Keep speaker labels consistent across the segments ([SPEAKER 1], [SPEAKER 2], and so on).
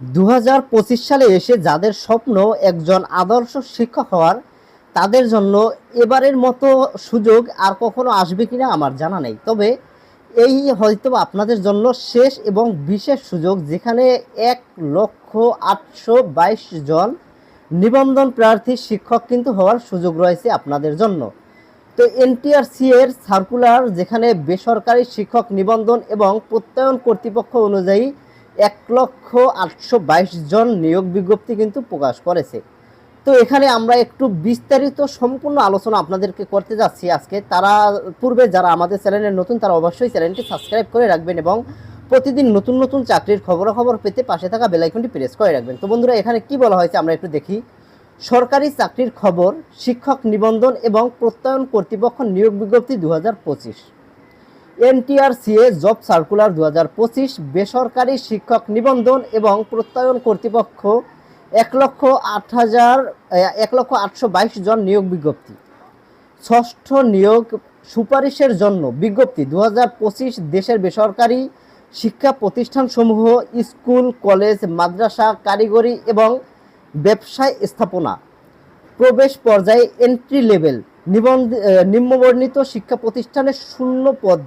[SPEAKER 1] দু হাজার পঁচিশ সালে এসে যাদের স্বপ্ন একজন আদর্শ শিক্ষক হওয়ার, তাদের জন্য এবারের মতো সুযোগ আর কখনো আসবে কিনা আমার জানা নেই। তবে এই হয়তো আপনাদের জন্য শেষ এবং বিশেষ সুযোগ যেখানে এক লক্ষ আটশো বাইশ জন নিবন্ধন প্রার্থী শিক্ষক কিন্তু হওয়ার সুযোগ রয়েছে আপনাদের জন্য। তো এনটিআরসি এর সার্কুলার যেখানে বেসরকারি শিক্ষক নিবন্ধন এবং প্রত্যয়ন কর্তৃপক্ষ অনুযায়ী এক লক্ষ আটশো বাইশ জন নিয়োগ বিজ্ঞপ্তি কিন্তু প্রকাশ করেছে। তো এখানে আমরা একটু বিস্তারিত সম্পূর্ণ আলোচনা আপনাদেরকে করতে যাচ্ছি আজকে। তারা পূর্বে যারা আমাদের চ্যানেলে নতুন, তারা অবশ্যই চ্যানেলটি সাবস্ক্রাইব করে রাখবেন এবং প্রতিদিন নতুন নতুন চাকরির খবরাখবর পেতে পাশে থাকা বেলাইকনটি প্রেস করে রাখবেন। তো বন্ধুরা, এখানে কি বলা হয়েছে আমরা একটু দেখি। সরকারি চাকরির খবর, শিক্ষক নিবন্ধন এবং প্রত্যয়ন কর্তৃপক্ষ নিয়োগ বিজ্ঞপ্তি দু হাজার পঁচিশ। এনটিআরসিএ জব সার্কুলার দু হাজার পঁচিশ, বেসরকারি শিক্ষক নিবন্ধন এবং প্রত্যয়ন কর্তৃপক্ষ এক লক্ষ আট হাজার এক লক্ষ আটশো বাইশ জন নিয়োগ বিজ্ঞপ্তি। ষষ্ঠ নিয়োগ সুপারিশের জন্য বিজ্ঞপ্তি দু হাজার পঁচিশ দেশের বেসরকারি শিক্ষা প্রতিষ্ঠানসমূহ, স্কুল, কলেজ, মাদ্রাসা, কারিগরি এবং ব্যবসায় স্থাপনা। প্রবেশ পর্যায়ে এন্ট্রি লেভেল নিবন্ধ নিম্নবর্ণিত শিক্ষা প্রতিষ্ঠানের শূন্য পদ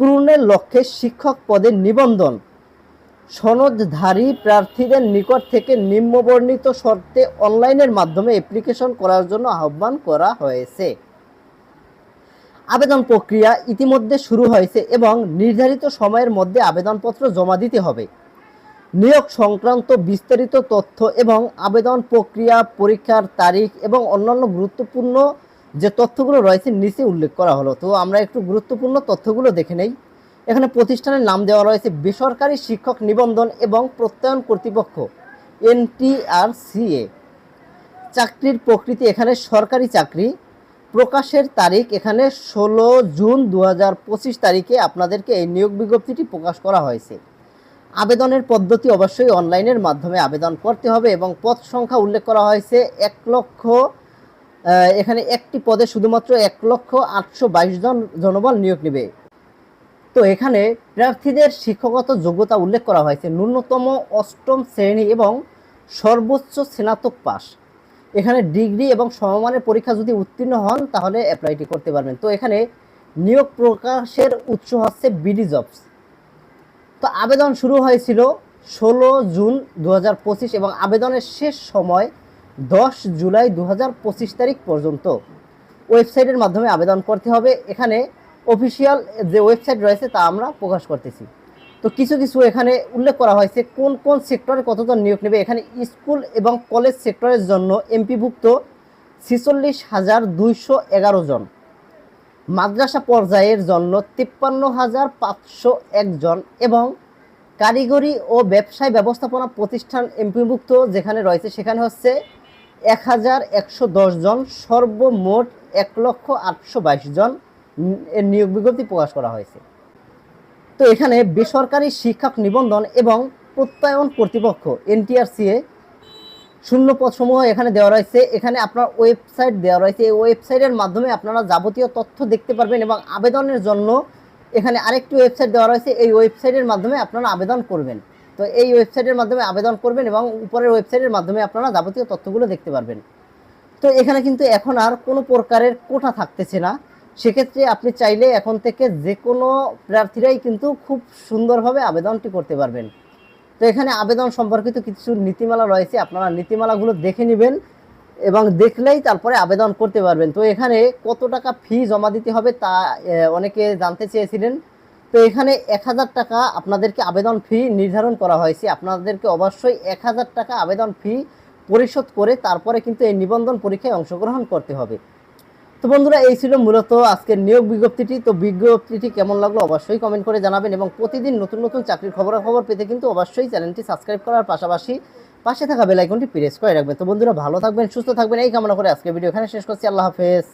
[SPEAKER 1] পূরণের লক্ষ্যে শিক্ষক পদের নিবন্ধন। সনদধারী প্রার্থীদের নিকট থেকে নিম্নবর্ণিত শর্তে অনলাইনের মাধ্যমে অ্যাপ্লিকেশন করার জন্য আহ্বান করা হয়েছে। আবেদন প্রক্রিয়া ইতিমধ্যে শুরু হয়েছে এবং নির্ধারিত সময়ের মধ্যে আবেদনপত্র জমা দিতে হবে। নিয়োগ সংক্রান্ত বিস্তারিত তথ্য এবং আবেদন প্রক্রিয়া, পরীক্ষার তারিখ এবং অন্যান্য গুরুত্বপূর্ণ যে তথ্যগুলো রয়েছে নিচে উল্লেখ করা হলো। তো আমরা একটু গুরুত্বপূর্ণ তথ্যগুলো দেখে নেই। এখানে প্রতিষ্ঠানের নাম দেওয়া রয়েছে বেসরকারি শিক্ষক নিবন্ধন এবং প্রত্যয়ন কর্তৃপক্ষ, এনটিআরসিএ। চাকরির প্রকৃতি এখানে সরকারি চাকরি। প্রকাশের তারিখ এখানে ষোলো জুন দু হাজার পঁচিশ তারিখে আপনাদেরকে এই নিয়োগ বিজ্ঞপ্তিটি প্রকাশ করা হয়েছে। আবেদনের পদ্ধতি অবশ্যই অনলাইনের মাধ্যমে আবেদন করতে হবে এবং পদ সংখ্যা উল্লেখ করা হয়েছে এক লক্ষ এখানে একটি পদে শুধুমাত্র এক লক্ষ আটশো বাইশ জন জনবল নিয়োগ নেবে। তো এখানে প্রার্থীদের শিক্ষকগত যোগ্যতা উল্লেখ করা হয়েছে। ন্যূনতম অষ্টম শ্রেণি এবং সর্বোচ্চ স্নাতক পাস এখানে ডিগ্রি এবং সমমানের পরীক্ষা যদি উত্তীর্ণ হন, তাহলে অ্যাপ্লাইটি করতে পারবেন। তো এখানে নিয়োগ প্রকাশের উৎস হচ্ছে বিডি জবস তো আবেদন শুরু হয়েছিল ষোলো জুন দু হাজার পঁচিশ এবং আবেদনের শেষ সময় দশ জুলাই দু হাজার পঁচিশ তারিখ পর্যন্ত ওয়েবসাইটের মাধ্যমে আবেদন করতে হবে। এখানে অফিসিয়াল যে ওয়েবসাইট রয়েছে তা আমরা প্রকাশ করতেছি। তো কিছু কিছু এখানে উল্লেখ করা হয়েছে কোন কোন সেক্টরে কতজন নিয়োগ নেবে। এখানে স্কুল এবং কলেজ সেক্টরের জন্য এমপিভুক্ত ছিচল্লিশ হাজার দুইশো এগারো জন। মাদ্রাসা পর্যায়ের জন্য তিপ্পান্ন হাজার পাঁচশো একজন এবং কারিগরি ও ব্যবসায় ব্যবস্থাপনা প্রতিষ্ঠান এমপিভুক্ত যেখানে রয়েছে সেখানে হচ্ছে এক হাজার একশো দশ জন, সর্বমোট এক লক্ষ আটশো বাইশ জন এর নিয়োগ বিজ্ঞপ্তি প্রকাশ করা হয়েছে। তো এখানে বেসরকারি শিক্ষক নিবন্ধন এবং প্রত্যয়ন কর্তৃপক্ষ এনটিআরসিএ শূন্য পদসমূহ এখানে দেওয়া রয়েছে। এখানে আপনার ওয়েবসাইট দেওয়া রয়েছে। এই ওয়েবসাইটের মাধ্যমে আপনারা যাবতীয় তথ্য দেখতে পারবেন এবং আবেদনের জন্য এখানে আরেকটি ওয়েবসাইট দেওয়া রয়েছে। এই ওয়েবসাইটের মাধ্যমে আপনারা আবেদন করবেন। তো এই ওয়েবসাইটের মাধ্যমে আবেদন করবেন এবং উপরের ওয়েবসাইটের মাধ্যমে আপনারা যাবতীয় তথ্যগুলো দেখতে পারবেন। তো এখানে কিন্তু এখন আর কোনো প্রকারের কোটা থাকতেছে না। সেক্ষেত্রে আপনি চাইলে এখন থেকে যে কোনো প্রার্থীরাই কিন্তু খুব সুন্দরভাবে আবেদনটি করতে পারবেন। তো এখানে আবেদন সম্পর্কিত কিছু নীতিমালা রয়েছে, আপনারা নীতিমালাগুলো দেখে নেবেন এবং দেখলেই তারপরে আবেদন করতে পারবেন। তো এখানে কত টাকা ফি জমা দিতে হবে তা অনেকে জানতে চেয়েছিলেন। তো এখানে এক হাজার টাকা আপনাদেরকে আবেদন ফি নির্ধারণ করা হয়েছে। আপনাদেরকে অবশ্যই এক হাজার টাকা আবেদন ফি পরিশোধ করে তারপরে কিন্তু এই নিবন্ধন পরীক্ষায় অংশগ্রহণ করতে হবে। তো বন্ধুরা, এই ছিল মূলত আজকের নিয়োগ বিজ্ঞপ্তিটি। তো বিজ্ঞপ্তিটি কেমন লাগল অবশ্যই কমেন্ট করে জানাবেন এবং প্রতিদিন নতুন নতুন চাকরির খবরাখবর পেতে কিন্তু অবশ্যই চ্যানেলটি সাবস্ক্রাইব করার পাশাপাশি পাশে থাকা বেল আইকনটি প্রেস করে রাখবেন। তো বন্ধুরা, ভালো থাকবেন, সুস্থ থাকবেন। এই কামনা করে আজকের ভিডিও এখানে শেষ করছি। আল্লাহ হাফেজ।